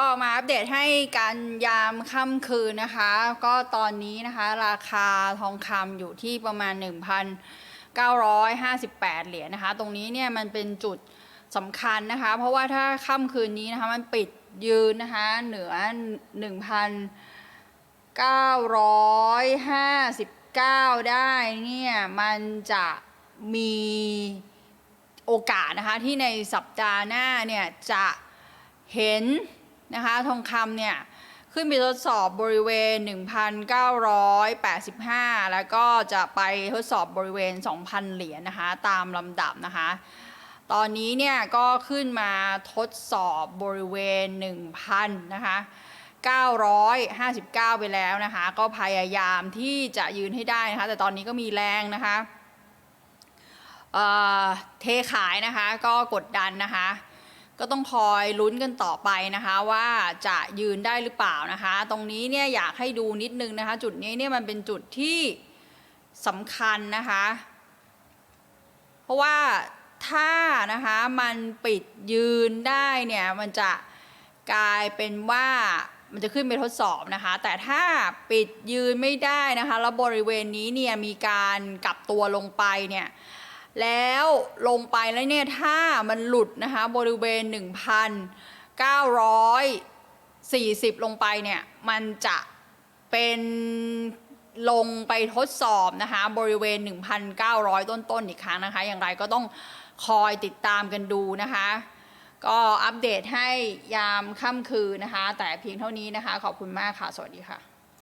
็มาอัปเดตให้การยามค่ำคืนนะคะ ก็ตอนนี้นะคะราคาทองคำอยู่ที่ประมาณ 1,958 เหรียญนะคะ ตรงนี้เนี่ยมันเป็นจุดสำคัญนะคะ เพราะว่าถ้าค่ำคืนนี้นะคะมันปิดยืนนะคะเหนือ 1,959 ได้เนี่ยมันจะมีโอกาสนะคะที่ในสัปดาห์หน้าเนี่ยจะเห็น นะคะทองคำเนี่ยขึ้นไปทดสอบบริเวณ 1,985 แล้วก็จะไปทดสอบบริเวณ 2,000 เหรียญนะคะ ตามลำดับนะคะ ตอนนี้เนี่ยก็ขึ้นมาทดสอบบริเวณ 1,000 นะคะ 959 ไปแล้วนะคะ ก็พยายามที่จะยืนให้ได้นะคะ แต่ตอนนี้ก็มีแรงนะคะเเทขายนะคะ ก็กดดันนะคะ ก็ต้องคอยลุ้นกันต่อไปนะคะว่าจะยืนได้หรือเปล่านะคะ ตรงนี้เนี่ยอยากให้ดูนิดนึงนะคะ จุดนี้เนี่ยมันเป็นจุดที่สำคัญนะคะ เพราะว่าถ้านะคะมันปิดยืนได้เนี่ยมันจะกลายเป็นว่ามันจะขึ้นไปทดสอบนะคะ แต่ถ้าปิดยืนไม่ได้นะคะ แล้วบริเวณนี้เนี่ยมีการกลับตัวลงไปเนี่ย แล้วลงไปแล้วเนี่ยถ้ามันหลุดนะคะบริเวณ 1,940 ลงไปเนี่ยมันจะเป็นลงไปทดสอบนะคะบริเวณ 1,900 ต้นๆอีกครั้งนะคะ อย่างไรก็ต้องคอยติดตามกันดูนะคะ ก็อัปเดตให้ยามค่ำคืนนะคะ แต่เพียงเท่านี้นะคะ ขอบคุณมากค่ะ สวัสดีค่ะ